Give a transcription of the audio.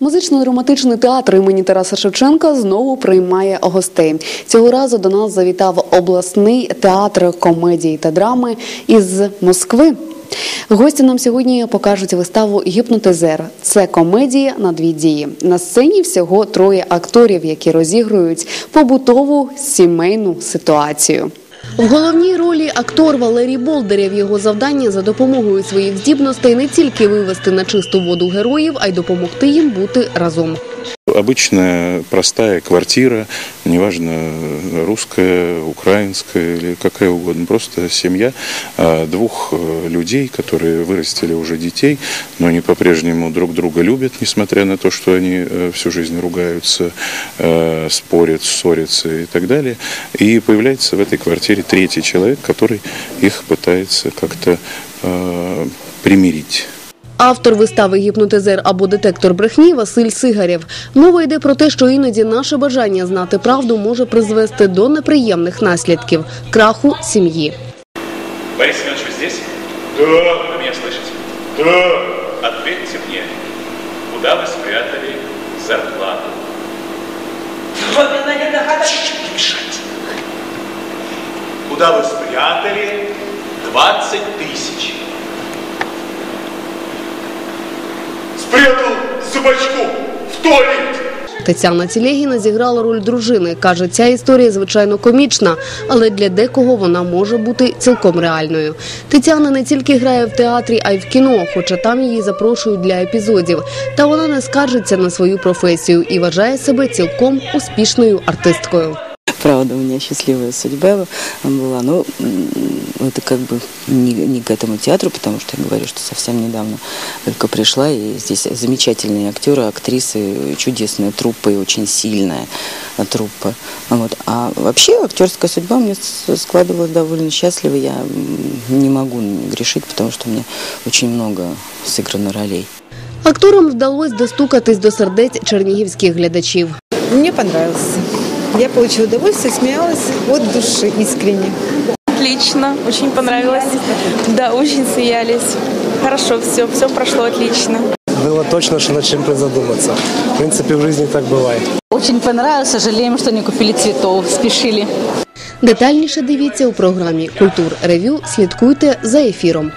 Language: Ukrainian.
Музично-драматичний театр імені Тараса Шевченка знову приймає гостей. Цього разу до нас завітав обласний театр комедії та драми із Москви. Гості нам сьогодні покажуть виставу Гіпнотизер. Це комедія на дві дії. На сцені всього троє акторів, які розігрують побутову сімейну ситуацію. В головній ролі актор Валерій Болдерєв. Його завдання за допомогою своїх здібностей не тільки вивести на чисту воду героїв, а й допомогти їм бути разом. Обычная простая квартира, неважно русская, украинская или какая угодно, просто семья а, двух э, людей, которые вырастили уже детей, но они по-прежнему друг друга любят, несмотря на то, что они э, всю жизнь ругаются, э, спорят, ссорятся и так далее. И появляется в этой квартире третий человек, который их пытается как-то примирить. Автор вистави Гіпнотизер або детектор брехні Василь Сигарєв. Мова йде про те, що іноді наше бажання знати правду може призвести до неприємних наслідків краху сім'ї. Борис Семенович, вы здесь? Да. Вы меня слышите? Да. Ответьте мне, куда вы спрятали зарплату? Чуть-чуть не мешайте. Куда вы спрятали 20 тысяч? Спрятал собачку в туалет. Тетяна Тілегіна зіграла роль дружини. каже, ця історія звичайно комічна, але для декого вона може бути цілком реальною. Тетяна не тільки грає в театрі, а й в кіно, хоча там її запрошують для епізодів. Та вона не скаржиться на свою професію і вважає себе цілком успішною артисткою. Правда, у меня счастливая судьба была. Но м, это как бы не, не к этому театру, потому что я говорю, что совсем недавно только пришла, и здесь замечательные актеры, актрисы, чудесная труппа и очень сильная труппа. Вот. А вообще актерская судьба у меня с- складывалась довольно счастливо. Я м, не могу грешить, потому что у меня очень много сыграно ролей. Акторам вдалося достукатись до сердець чернігівських глядачів. Мне понравился. Я получила удовольствие, смеялась от души, искренне. Отлично, очень понравилось. Да, очень смеялись. Хорошо, все, все прошло отлично. Было точно, что над чем призадуматься. В принципе, в жизни так бывает. Очень понравилось, сожалеем, что не купили цветов, спешили. Детальніше дивіться у програмі Культур Ревю. Слідкуйте за ефіром.